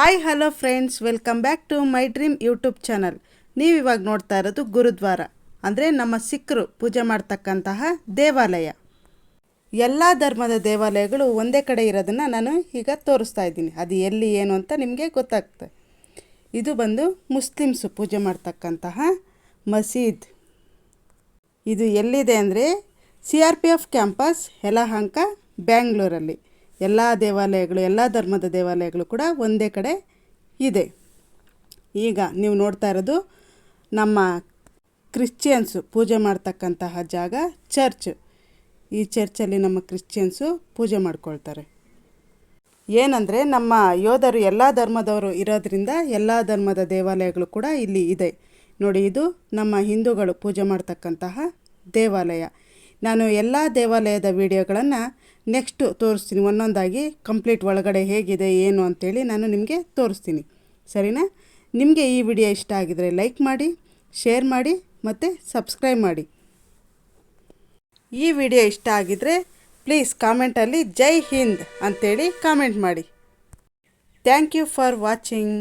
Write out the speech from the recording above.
Hi hello friends welcome back to my dream YouTube channel ನೀವು ಇವಾಗ ನೋಡ್ತಾ ಇರೋದು ಗುರುದ್ವಾರ. ಅಂದರೆ ನಮ್ಮ ಸಿಖ್ರು ಪೂಜೆ ಮಾಡ್ತಕ್ಕಂತಹ ದೇವಾಲಯ. ಎಲ್ಲ ಧರ್ಮದ ದೇವಾಲಯಗಳು ಒಂದೇ ಕಡೆ ಇರೋದನ್ನು ನಾನು ಈಗ ತೋರಿಸ್ತಾ ಇದ್ದೀನಿ. ಅದು ಎಲ್ಲಿ, ಏನು ಅಂತ ನಿಮಗೆ ಗೊತ್ತಾಗ್ತದೆ. ಇದು ಬಂದು ಮುಸ್ಲಿಮ್ಸು ಪೂಜೆ ಮಾಡ್ತಕ್ಕಂತಹ ಮಸೀದ್. ಇದು ಎಲ್ಲಿದೆ ಅಂದರೆ C R P F campus Yelahanka, ಬ್ಯಾಂಗ್ಳೂರಲ್ಲಿ. ಎಲ್ಲ ದೇವಾಲಯಗಳು, ಎಲ್ಲ ಧರ್ಮದ ದೇವಾಲಯಗಳು ಕೂಡ ಒಂದೇ ಕಡೆ ಇದೆ. ಈಗ ನೀವು ನೋಡ್ತಾ ಇರೋದು ನಮ್ಮ ಕ್ರಿಶ್ಚಿಯನ್ಸು ಪೂಜೆ ಮಾಡ್ತಕ್ಕಂತಹ ಜಾಗ ಚರ್ಚ್. ಈ ಚರ್ಚಲ್ಲಿ ನಮ್ಮ ಕ್ರಿಶ್ಚಿಯನ್ಸು ಪೂಜೆ ಮಾಡ್ಕೊಳ್ತಾರೆ. ಏನಂದರೆ ನಮ್ಮ ಯೋಧರು ಎಲ್ಲ ಧರ್ಮದವರು ಇರೋದ್ರಿಂದ ಎಲ್ಲ ಧರ್ಮದ ದೇವಾಲಯಗಳು ಕೂಡ ಇಲ್ಲಿ ಇದೆ. ನೋಡಿ, ಇದು ನಮ್ಮ ಹಿಂದೂಗಳು ಪೂಜೆ ಮಾಡ್ತಕ್ಕಂತಹ ದೇವಾಲಯ. ನಾನು ಎಲ್ಲ ದೇವಾಲಯದ ವಿಡಿಯೋಗಳನ್ನು ನೆಕ್ಸ್ಟು ತೋರಿಸ್ತೀನಿ. ಒಂದೊಂದಾಗಿ ಕಂಪ್ಲೀಟ್ ಒಳಗಡೆ ಹೇಗಿದೆ, ಏನು ಅಂತೇಳಿ ನಾನು ನಿಮಗೆ ತೋರಿಸ್ತೀನಿ. ಸರಿನಾ? ನಿಮಗೆ ಈ ವಿಡಿಯೋ ಇಷ್ಟ ಆಗಿದರೆ ಲೈಕ್ ಮಾಡಿ, ಶೇರ್ ಮಾಡಿ ಮತ್ತು ಸಬ್ಸ್ಕ್ರೈಬ್ ಮಾಡಿ. ಈ ವಿಡಿಯೋ ಇಷ್ಟ ಆಗಿದರೆ ಪ್ಲೀಸ್ ಕಾಮೆಂಟಲ್ಲಿ ಜೈ ಹಿಂದ್ ಅಂತೇಳಿ ಕಾಮೆಂಟ್ ಮಾಡಿ. Thank you for watching.